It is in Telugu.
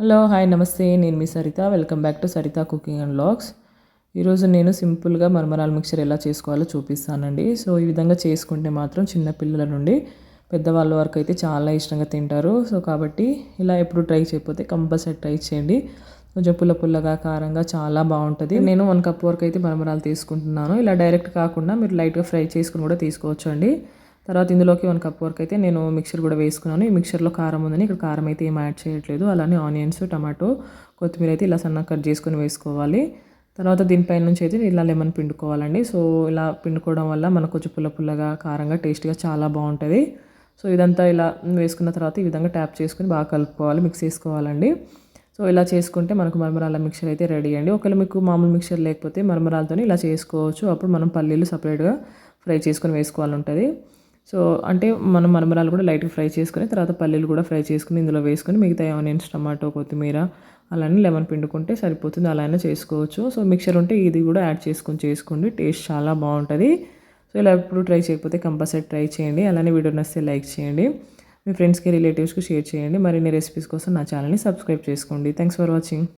హలో హాయ్ నమస్తే. నేను మీ Saritha. Welcome back to Saritha cooking and logs ఈరోజు నేను సింపుల్గా మరమరాల మిక్చర్ ఎలా చేసుకోవాలో చూపిస్తానండి. సో ఈ విధంగా చేసుకుంటే మాత్రం చిన్న పిల్లల నుండి పెద్దవాళ్ళ వరకు అయితే చాలా ఇష్టంగా తింటారు. సో కాబట్టి ఇలా ఎప్పుడు ట్రై చేయకపోతే కంపల్సరీ ట్రై చేయండి. కొంచెం పుల్ల పుల్లగా కారంగా చాలా బాగుంటుంది. నేను వన్ కప్ వరకు అయితే మరమరాలు తీసుకుంటున్నాను. ఇలా డైరెక్ట్ కాకుండా మీరు లైట్గా ఫ్రై చేసుకుని కూడా తీసుకోవచ్చు అండి తర్వాత ఇందులోకి వన్ కప్ వరకు అయితే నేను మిక్సర్ కూడా వేసుకున్నాను. ఈ మిక్సర్లో కారం ఉందని ఇక్కడ కారం అయితే ఏం యాడ్ చేయట్లేదు. అలానే ఆనియన్స్ టమాటో కొత్తిమీర అయితే ఇలా సన్నగా కట్ చేసుకొని వేసుకోవాలి. తర్వాత దీనిపైన నుంచి అయితే ఇలా లెమన్ పిండుకోవాలండి. సో ఇలా పిండుకోవడం వల్ల మనకు కొంచెం పుల్ల పుల్లగా కారంగా టేస్ట్గా చాలా బాగుంటుంది. సో ఇదంతా ఇలా వేసుకున్న తర్వాత ఈ విధంగా ట్యాప్ చేసుకుని బాగా కలుపుకోవాలి మిక్స్ చేసుకోవాలండి. సో ఇలా చేసుకుంటే మనకు మరమరాల మిక్చర్ అయితే రెడీ అండి. ఒకవేళ మీకు మామూలు మిక్చర్ లేకపోతే మరమరాలతో ఇలా చేసుకోవచ్చు. అప్పుడు మనం పల్లీలు సపరేట్గా ఫ్రై చేసుకొని వేసుకోవాలి ఉంటుంది. సో అంటే మనం మరమరాలు కూడా లైట్గా ఫ్రై చేసుకుని తర్వాత పల్లీలు కూడా ఫ్రై చేసుకుని ఇందులో వేసుకుని మిగతా ఆనియన్స్ టమాటో కొత్తిమీర అలానే లెమన్ పిండుకుంటే సరిపోతుంది. అలా అయినా చేసుకోవచ్చు. సో మిక్చర్ ఉంటే ఇది కూడా యాడ్ చేసుకొని చేసుకోండి. టేస్ట్ చాలా బాగుంటుంది. సో ఇలా ఎప్పుడు ట్రై చేయకపోతే కంపల్సరీ ట్రై చేయండి. అలానే వీడియో నచ్చితే లైక్ చేయండి. మీ ఫ్రెండ్స్కి రిలేటివ్స్కి షేర్ చేయండి. మరిన్ని రెసిపీస్ కోసం నా ఛానల్ని సబ్స్క్రైబ్ చేసుకోండి. Thanks for watching.